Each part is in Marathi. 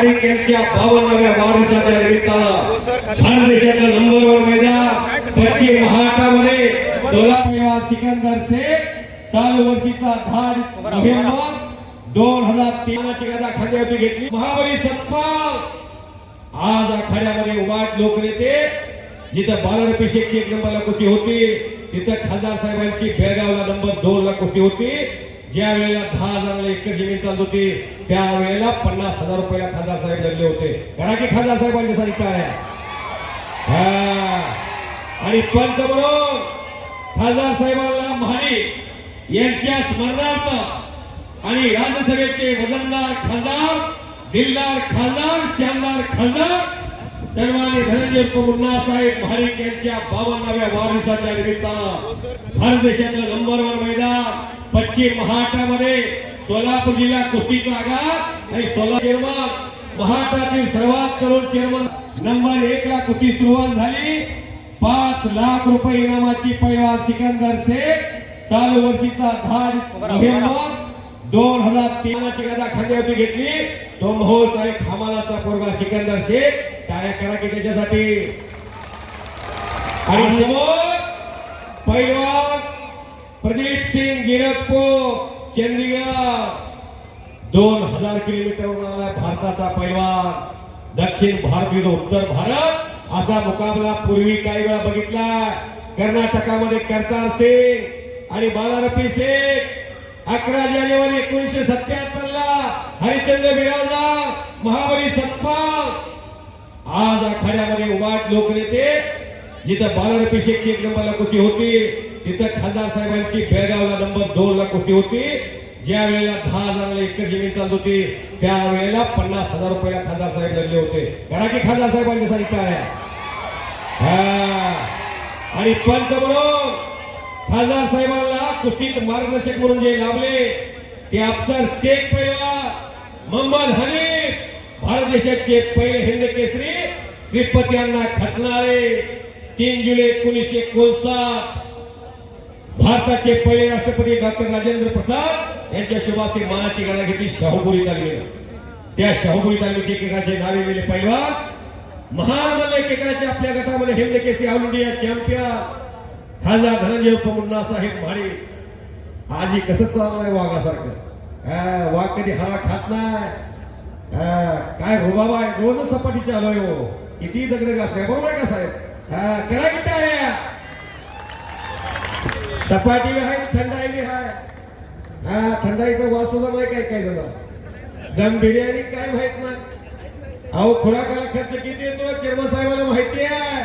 को यांच्या बावन्नाव्या वाढदिवसाच्या निमित्तानं भारत देशातलं नंबर वन मैदान पश्चिम महाराष्ट्रामध्ये सोलापूर सिकंदर शेख चालू वर्षीचा दहा नोव्हेंबर दोन हजार तीनाची गदा खांद्यावरती घेतली. महाबळी सत्पाल आज आखाड्यामध्ये वाट लोक नेते जिथं बालरपेक्षेची एक नंबरला कुस्ती होती तिथं खासदार साहेबांची बेळगावला नंबर दोन ला कुस्ती होती. ज्या वेळेला दहा हजाराला एकर जमीन चालत होती त्यावेळेला पन्नास हजार रुपयाला खासदार साहेब लढले होते करा की खासदार साहेबांच्यासाठी टाळ्या हा. आणि पंच म्हणून खासदार साहेबांना महाडिक यांच्या स्मरणार्थ आणि राज्यसभेचे वजनदार खासदार दिलदार खासदार श्यामदार खासदार सर्वांनी धनंजय मुन्ना साहेब महाडिक यांच्या बावन्नाव्या वाढदिवसाच्या निमित्तानं भारत देशातलं नंबर वन मैदान पश्चिम महाराष्ट्रामध्ये सोलापूर जिल्हा कुस्तीचा आघात आणि सोला चेअरमन महाराष्ट्रातील सर्वात तरुण चेअरमन नंबर एक ला कुस्ती सुरुवात झाली. पाच लाख रुपये इनामाची पैलवान सिकंदर शेख चालू वर्षीचा दहा नोव्हेंबर दोन हजार तीनाची गदा खांद्यावरती घेतली. तो मोहोळचा एक हमालाचा पोरगा सिकंदर शेख काय करा की त्याच्यासाठी? आणि समोर पैलवान प्रदीप सिंग गिरकपूर चंदीगड. दोन हजार किलोमीटरवरून आला भारताचा पैलवान. दक्षिण भारत विरुद्ध उत्तर भारत. असा मुकाबला पूर्वी काही वेळा बघितला. कर्नाटकामध्ये करतार सिंग आणि बालारपी शेख अकरा जानेवारी एकोणीसशे सत्याहत्तर ला हरिचंद्र बिराजा महाबली सत्पाल आज आखाड्यामध्ये लोक येते जिथं बालारपी शेखची एक नंबरला कुस्ती होती तिथं खासदार साहेबांची बेळगावला नंबर दोन ला कुस्ती होती. ज्या वेळेला दहा हजाराला एकर जमीन चालत होती त्या वेळेला पन्नास हजार रुपयाला खासदार साहेब लढले होते. करा की खासदार साहेबांच्यासाठी टाळ्या हा. आणि पंच म्हणून खासदार साहेबांना कुस्तीत मार्गदर्शक म्हणून जे लाभले ते अफसर शेख पैलवान मोहम्मद हनीफ भारत देशाचे पहिले हिंद केसरी श्रीपती यांना खचणारे तीन जुलै एकोणीसशे एकोणसाठ. भारताचे पहिले राष्ट्रपती डॉक्टर राजेंद्र प्रसाद यांच्या शुभास्ती मानाची गणा घेतली शाहूपुरी तालमीनं. त्या शाहूपुरी तालमीचे एकेकाचे नावे गेले पैलवान. महान मल्ल एकेकाचे आपल्या गटामध्ये Hind Kesari all India champion. खासदार धनंजय उपमुन्ना साहेब मारे आज हे कसं चाललंय वाघासारखं? हा, वाघ कधी हरा खात नाही. काय हो बाबा रोज सपाटी चालू आहे हो. किती दगड घास काय बरोबर आहे का साहेब? हा करा किती आहे सपाटी बी आहे थंडाई बी आहे. हा थंडाईचा वास सुद्धा नाही काय काय झालं दम बिर्याणी काय माहीत ना अहो खुराकाला खर्च किती येतो चेअरमन साहेबाला माहिती आहे.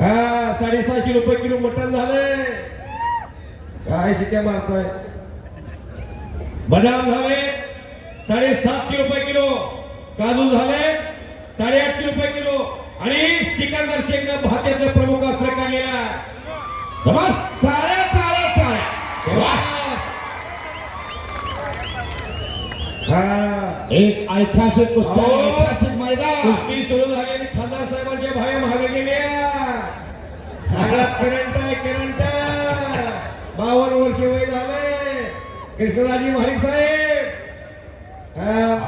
हा साडेसहाशे रुपये किलो मटण झालंय. काय शिक्या मारतोय? बदाम झाले. साडेसातशे रुपये किलो काजू झाले साडेआठशे रुपये किलो. आणि सिकंदर शेखनं भात्यातलं प्रमुख अस्त्र काढलेला. हा. एक ऐतिहासिक कुस्ती अहो. ऐतिहासिक मैदान. कुस्ती सुरू झाली आणि खासदार साहेबांच्या भाया महाग गेल्या करंट आहे करंट. बावन्न वर्ष वय झाले. कृष्णराजी महाडिक साहेब.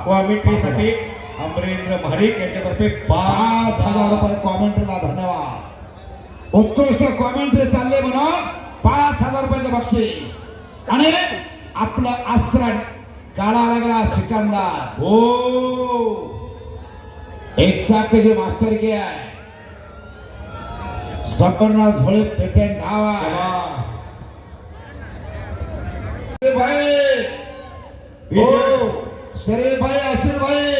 कॉमेंट्रीसाठी अमरेंद्र महाडिक यांच्यातर्फे पाच हजार रुपये कॉमेंट्रीला धन्यवाद. उत्कृष्ट कॉमेंट्री चालले म्हणून पाच हजार रुपयाचं बक्षीस. आणि आपलं अस्त्र काढा लागला सिकंदर. हो. एक चाकाची मास्टर की आहे. संपूर्ण झोळे पेटेंट. भाई. हो. शरीर भाई अशिर भाई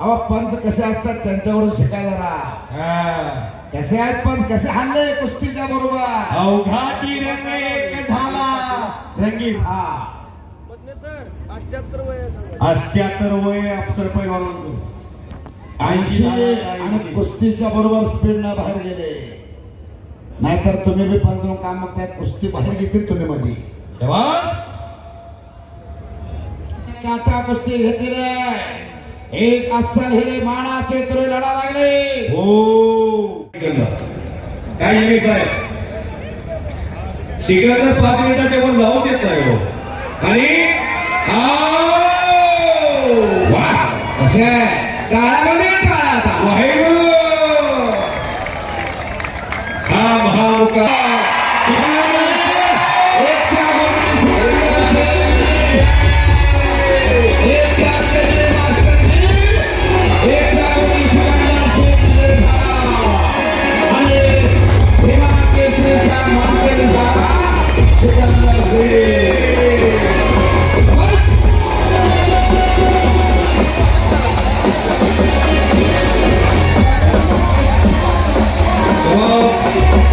अहो पंच कसे असतात त्यांच्यावरून शिकायला जरा हा. कसे आहेत पंच? कसे हल्ले? कुस्तीच्या बरोबर. अवघाची रंग एक झाला. रंगीत. हा. अष्ट्याहत्तर वय अप्सर पैलवानांचं ऐंशी आणि कुस्तीच्या बरोबर स्पीडनं बाहेर गेले. नाहीतर तुम्ही बी पंच काम बघताय कुस्ती बाहेर घेतील तुम्ही मध्ये काटा कुस्ती घेतलेली आहे. एक अस्सल हिरे मानाचे तुरे लढा लागले. हो. काय नाही साहेब. शिकला तर पाच मिनिटाच्या वर जाऊ देत नाही हो. आणि Thank you.